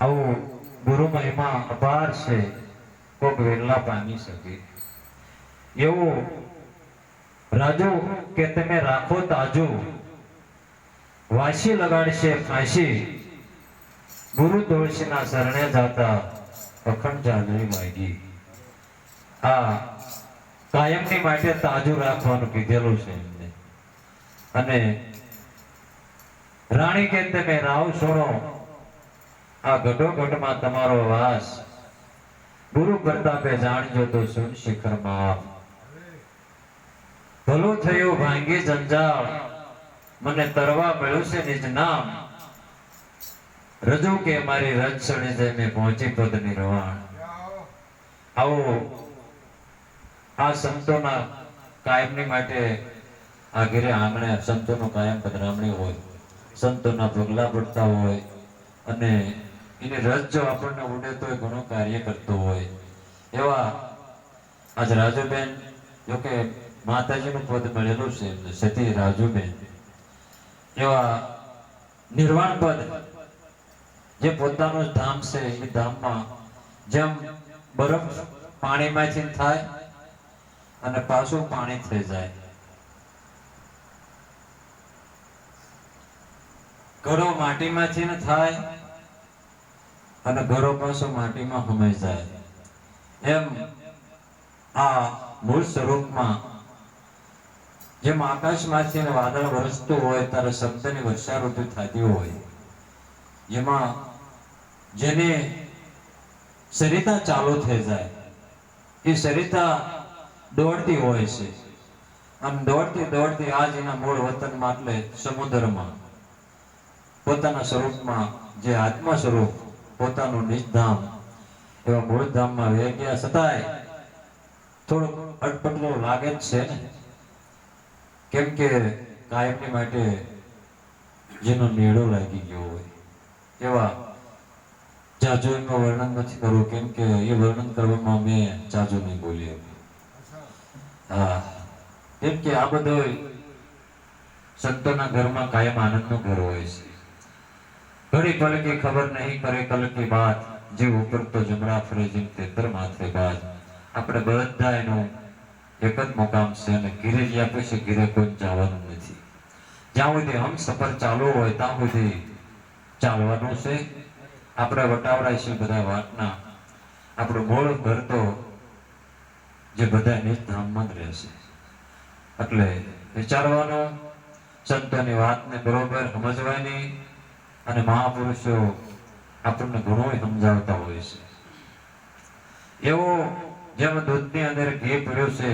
આવું ગુરુ મહિમા અપાર છે, કોક વેલા પામી શકે. એવું રાજુ કે તમે રાખો તાજુ. વાસી લગાડશે, ફાંસી. ગુરુ તુલસીના શરણે જાતા અખંડ જાનવી માગી. આ કાયમની માટે તાજુ રાખવાનું કીધેલું છે અને રાણી કે તમે રાવ છોડો આ ઘટોઘટમાં તમારો વાસ ગુરુ પ્રતાપે જાણજો તો સુન શિખરમાં ભલું થયું ભાંગી જંજાળ, મને તરવા મળ્યું છે નિજ નામ. રજુ કે મારી રજ ચડી જાય મેં પહોંચી પદ નિર્વાણ આવો, આ સંતોના કાયમની માટે આ ઘેરે આંગણે સંતોનો કાયમ પધરામણી હોય, સંતોના પગલા પડતા હોય અને એની રસ જો આપણને ઉડે તો એ ઘણું કાર્ય કરતો હોય. એવા આજ રાજુબેન જોકે માતાજીનું પદ મળેલું છે સતી રાજુબેન. એવા નિર્વાણ પદ જે પોતાનું ધામ છે, એ ધામમાં જેમ બરફ પાણીમાંથી થાય અને પાછું પાણી થઈ જાય. ઘડો માટીમાંથી થાય અને ઘરો પાછો માટીમાં સમાઈ જાય. એમ આ મૂળ સ્વરૂપમાં જેમ આકાશમાંથી વાદળ વરસતું હોય, ત્યારે શબ્દની વર્ષાઋતુ થતી હોય. જેમાં જેને સરિતા ચાલુ થઈ જાય. એ સરિતા દોડતી હોય છે. આમ દોડતી દોડતી આજ એના મૂળ વતનમાં, એટલે સમુદ્રમાં, પોતાના સ્વરૂપમાં જે આત્મા સ્વરૂપ પોતાનું નિજધામ, એવા મૂળ ધામમાં વહી ગયા. છતાંય થોડુંક અટપટલું લાગે જ છે ને? કેમ કે કાયમની માટે જેનો નેડો લાગી ગયો હોય, એવા જાજો એમાં વર્ણન નથી કરવું. કેમ કે એ વર્ણન કરવામાં મેં જાજો નહીં બોલી શક્યું. હા. કેમ કે આ બધો સંતોના ઘરમાં કાયમ આનંદનું ઘર હોય છે. ઘડી પલ કે ખબર નહીં કરે કલ કે બાત જે ઉપર તો જમણા ફરે જેમ તેતર માથે બાજ. આપણે બધા એનું એક જ મુકામ છે અને ઘીરે જ્યાં પછી ઘીરે કોઈ જવાનું નથી. જ્યાં સુધી હમ સફર ચાલુ હોય ત્યાં સુધી ચાલવાનું છે. આપણે વટાવડાય છે બધા વાતના. આપણો મૂળ ઘર તો જે બધા નિજ ધામમાં જ રહેશે એટલે વિચારવાનું, સંતોની વાતને બરોબર સમજવાની અને મહાપુરુષો આપણને ઘણું સમજાવતા હોય છે એવો જેમ દૂધની અંદર ઘી પડ્યો છે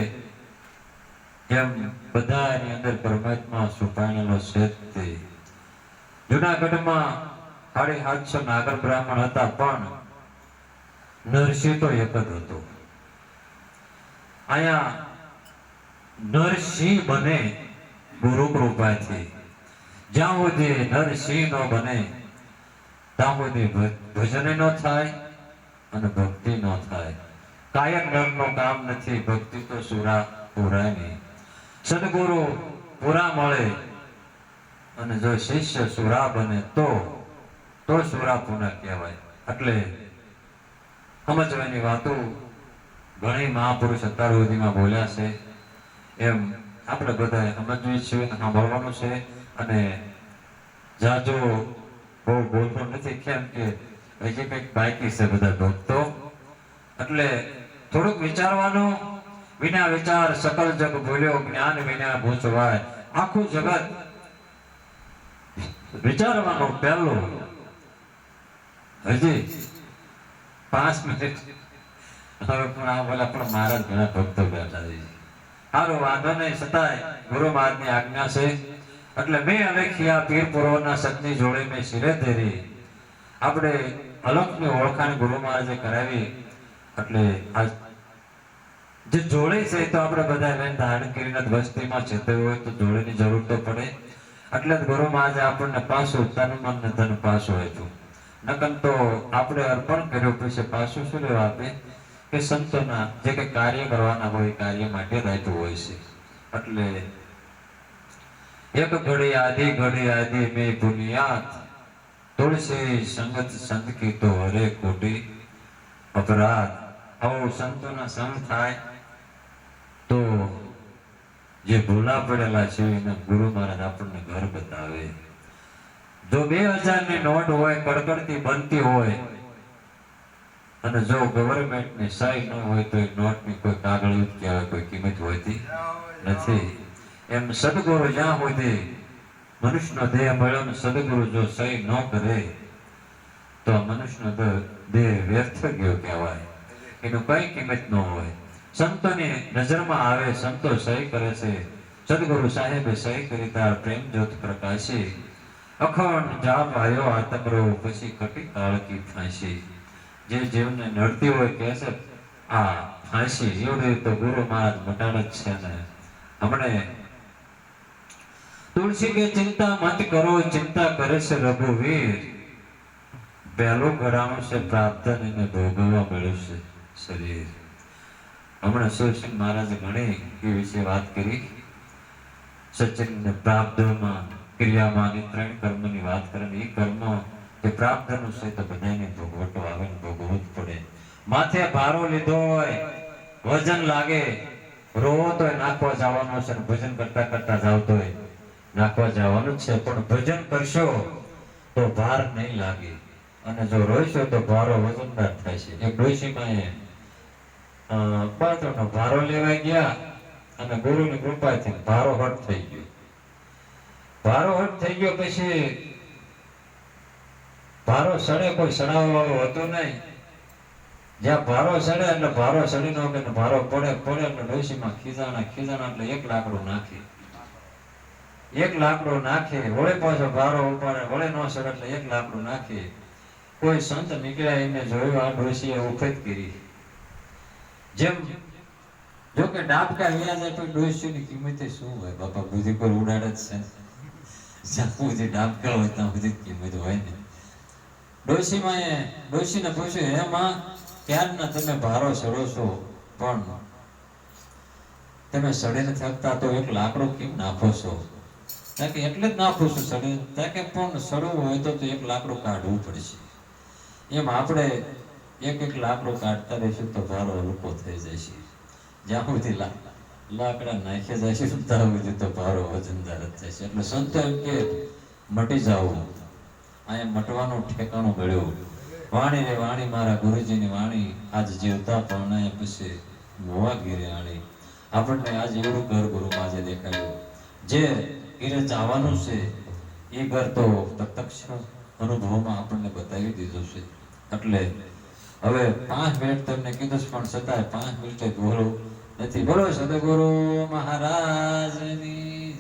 એમ બધાની અંદર પરમાત્મા છુપાયેલો છે જુનાગઢમાં સાડી સાતસો નાગર બ્રાહ્મણ હતા પણ નરસિંહ તો એક જ હતો અહીંયા નરસિંહ બને ગુરુ કૃપાથી જ્યાં સુધી નરસિંહ નો બને, ત્યાં સુધી ભજન નો થાય અને ભક્તિ નો થાય. કાયક નરનું કામ નથી, ભક્તિ તો સુરા પૂરાય નહીં સદગુરુ પૂરા મળે અને જો શિષ્ય સુરા બને તો તો સુરા પુના કહેવાય. એટલે સમજવાની વાતો ઘણી મહાપુરુષ અત્યાર સુધીમાં બોલ્યા છે. એમ આપણે બધાએ સમજવી છે સાંભળવાનું છે. અને જાજો બહુ બોલતો નથી, કેમ કે હજી કંઈક બાકી છે બધા ભક્તો. એટલે થોડુંક વિચારવાનું વિના વિચાર સકલ જગ બોલ્યો જ્ઞાન વિના ભૂસવાય. આખું જગત વિચારવાનું પહેલું. હજી પાંચ મિનિટ. હવે પણ આ બોલા પણ મારા ઘણા ભક્તો બેઠા છે. સારું વાંધો નહીં, છતાંય ગુરુ મહારાજની આજ્ઞા છે. એટલે મેં અલેખિયા પીર પૂર્વના સતની જોડે મેં શિરે ધરી. આપણે અલખની ઓળખાણ ગુરુ મહારાજે કરાવી. એટલે જે જોડે છે તો આપણે બધા એને ધારણ કરીને વસ્તીમાં જતો હોય તો જોડેની જરૂર તો પડે. એટલે જ ગુરુ મહારાજે આપણને પાછું તન મન ધન પાછું આપ્યું. નકન તો આપણે અર્પણ કર્યું, પછી પાછું શું લેવા આપે? કે સંતોના જે કંઈ કાર્ય કરવાના હોય કાર્ય માટે રહેતું હોય છે. એટલે એક ઘડી આધી ઘડી આધી મે બુનિયાદ. તુલસી સંગત સંત કી તો હરે કોટી. અપરાધ. આવો સંતોના સંગ થાય. તો જે ભૂલા પડેલા છે એને ગુરુ મહારાજ આપણને ઘર બતાવે. જો બે હજારની નોટ હોય, કડકડતી બનતી હોય, અને જો ગવર્મેન્ટની સહી ન હોય તો એ નોટની કોઈ કાગળ કે કોઈ કિંમત હોતી નથી. એમ સદગુરુ જ્યાં સુધી મનુષ્યનો દેહ મળ્યો સદગુરુ જો સહી ન કરે, તો મનુષ્યનો દેહ વ્યર્થ ગયો કહેવાય. એનું કઈ કિંમત ન હોય. સંતોની નજરમાં આવે, સંતો સહી કરે છે. સદગુરુ સાહેબે સહી કરી તાર પ્રેમ જ્યોત પ્રકાશે. અખંડ જાપ આવ્યો આ તમરો પછી કટી કાળકી ફાંસી. જે જીવને નડતી હોય કે છે, આ ફાંસી જીવડે તો ગુરુ મહારાજ મટાડ જ છે ને. હમણે તુલસી કે ચિંતા મત કરો, ચિંતા કરે છે રઘુવીર. પહેલું ઘડાણું છે પ્રાર્થન એને ભોગવવા મળ્યું શરીર. હમણાં સુરસિંહ મહારાજ ઘણી એ વિશે વાત કરી. સચિન ને પ્રાપ્તમાં ક્રિયામાં અને ત્રણ કર્મની વાત કરે એ કર્મ એ પ્રાપ્તનું છે તો બધાને ભોગવટો આવે ને ભોગવવું જ પડે. માથે ભારો લીધો હોય, વજન લાગે, રોવો તો નાખવા જવાનો છે ભજન કરતા કરતા જાવતો હોય. નાખવા જવાનું છે. પણ ભજન કરશો તો ભાર નહીં લાગે. અને જો રોઈશો તો ભારો વજનદાર થાય છે. એક ડોશીમાં પાત્રનો ભારો લેવા ગયા અને ગુરુની કૃપાથી ભારો હટ થઈ ગયો. ભારો હટ થઈ ગયો પછી ભારો સડે કોઈ સડાવવા હતો નહીં. જ્યાં ભારો સડે એટલે ભારો સડી નો ભારો પડે પડે એટલે ડોશીમાં ખીજાણા ખીજાણા એટલે એક લાકડું નાખે. એક લાકડો નાખે, વળે પાછો ભારો ઉપાડે, વળે નો સડે એટલે એક લાકડું નાખે. કોઈ સંત નીકળ્યા એને જોયું, આ ડોસીએ વખત કરી. જેમ જો કે ડાબકા વ્યા જાય તો ડોસીની કિંમતે શું હોય? બાપા, બુદ્ધિ પર ઉડાડે જ છે. જ્યાં સુધી ડાબકા હોય, ત્યાં સુધી કિંમત હોય ને. ડોસીમાં એ ડોસીને પૂછ્યું, હે માં, ક્યારના તમે ભારો સડો છો? પણ તમે સડે નથી થકતા તો એક લાકડો કેમ નાખો છો? ત્યાં કે એટલે જ નાખું છું સડે. ત્યાં કે પણ સડવું હોય તો એક લાકડું કાઢવું પડશે. એમ આપણે એક એક લાકડું કાઢતા રહીશું તો ભારો હલકો થઈ જશે. જ્યાં સુધી લાકડા નાખી જશે ત્યાં સુધી તો ભારો વજનદાર જ થશે એટલે સંતો એમ કે, મટી જાવું અહીંયા મટવાનું ઠેકાણું મળ્યું વાણી રે વાણી, મારા ગુરુજીની વાણી. આજ જીવતા પણ પછી મોવા ગીરે આણી. આપણને આજ એવું ઘર ગુરુમાં જે દેખાયું. જે ઘીરે જવાનું છે, એ ઘર તો પ્રત્યક્ષ અનુભવમાં આપણને બતાવી દીધું છે. એટલે હવે પાંચ મિનિટ તમને કીધું છે, પણ છતાંય પાંચ મિનિટે બોલો નથી. બોલો, સદગુરુ મહારાજની